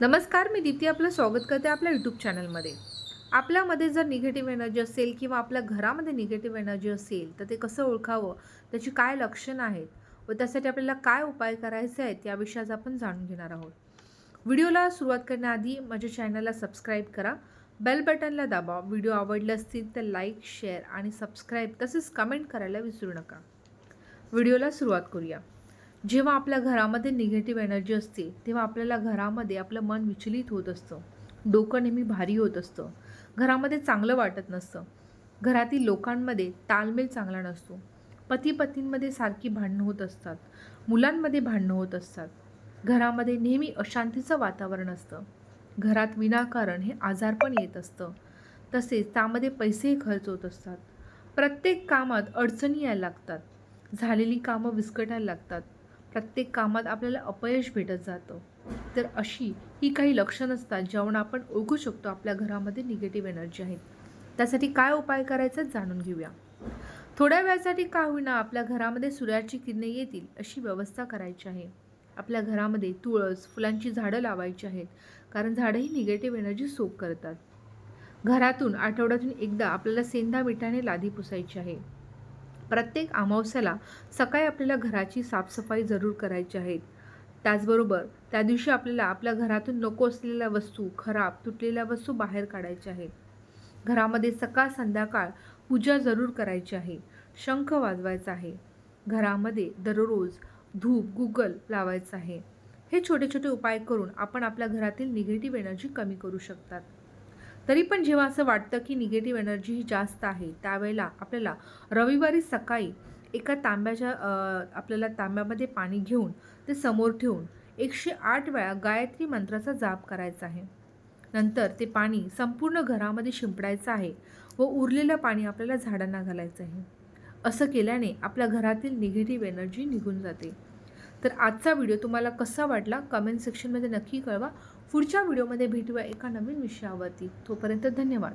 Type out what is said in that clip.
नमस्कार मी दीप्ती आपलं स्वागत करते आपल्या यूट्यूब चॅनलमध्ये आपल्यामध्ये जर निगेटिव्ह एनर्जी असेल किंवा आपल्या घरामध्ये निगेटिव्ह एनर्जी असेल तर ते कसं ओळखावं? त्याची काय लक्षणं आहेत? व त्यासाठी आपल्याला काय उपाय करायचे आहेत? याविषयी आज आपण जाणून घेणार आहोत. व्हिडिओला सुरुवात करण्याआधी माझ्या चॅनलला सबस्क्राईब करा. बेल बटनला दाबा. व्हिडिओ आवडले असतील तर लाईक शेअर आणि सबस्क्राईब तसेच कमेंट करायला विसरू नका. व्हिडिओला सुरुवात करूया. जेव्हा आपल्या घरामध्ये निगेटिव्ह एनर्जी असते तेव्हा आपल्याला घरामध्ये आपलं मन विचलित होत असतं. डोकं नेहमी भारी होत असतं. घरामध्ये चांगलं वाटत नसतं. घरातील लोकांमध्ये तालमेल चांगला नसतो. पती पत्नींमध्ये सारखी भांडणं होत असतात. मुलांमध्ये भांडणं होत असतात. घरामध्ये नेहमी अशांतीचं वातावरण असतं. घरात विनाकारण हे आजारपण येत असतं. तसेच त्यामध्ये पैसेही खर्च होत असतात. प्रत्येक कामात अडचणी यायला लागतात. झालेली कामं विस्कटायला लागतात. प्रत्येक कामात आपल्याला अपयश भेटत जातं. तर अशी ही काही लक्षणं असतात ज्यावरून आपण ओळखू शकतो आपल्या घरामध्ये निगेटिव्ह एनर्जी आहे त्यासाठी काय उपाय करायचा जाणून घेऊया. थोड्या वेळासाठी का होईना आपल्या घरामध्ये सूर्याची किरणे येतील अशी व्यवस्था करायची आहे. आपल्या घरामध्ये तुळस फुलांची झाडं लावायची आहेत कारण झाडं ही निगेटिव्ह एनर्जी सोप करतात. घरातून आठवड्यातून एकदा आपल्याला सेंधा मिठाने लादी पुसायची आहे. प्रत्येक अमावस्याला सकाळी आपल्याला घराची साफसफाई जरूर करायची आहे. त्याचबरोबर त्या दिवशी आपल्याला आपल्या घरातून नको असलेल्या वस्तू खराब तुटलेल्या वस्तू बाहेर काढायच्या आहेत घरामध्ये सकाळ संध्याकाळ पूजा जरूर करायची आहे. शंख वाजवायचा आहे. घरामध्ये दररोज धूप गुगल लावायचं आहे. हे छोटे छोटे उपाय करून आपण आपल्या घरातील निगेटिव्ह एनर्जी कमी करू शकतात. तरी पण जेव्हा असं वाटतं की निगेटिव्ह एनर्जी ही जास्त आहे त्यावेळेला आपल्याला रविवारी सकाळी एका तांब्याच्या आपल्याला तांब्यामध्ये पाणी घेऊन ते समोर ठेवून एकशे आठ वेळा गायत्री मंत्राचा जाप करायचा आहे. नंतर ते पाणी संपूर्ण घरामध्ये शिंपडायचं आहे व उरलेलं पाणी आपल्याला झाडांना घालायचं आहे. असं केल्याने आपल्या घरातील निगेटिव्ह एनर्जी निघून जाते. तर आजचा व्हिडिओ तुम्हाला कसा वाटला कमेंट सेक्शनमध्ये नक्की कळवा. पुढच्या व्हिडिओमध्ये भेटूया एका नवीन विषयावरती. तोपर्यंत धन्यवाद.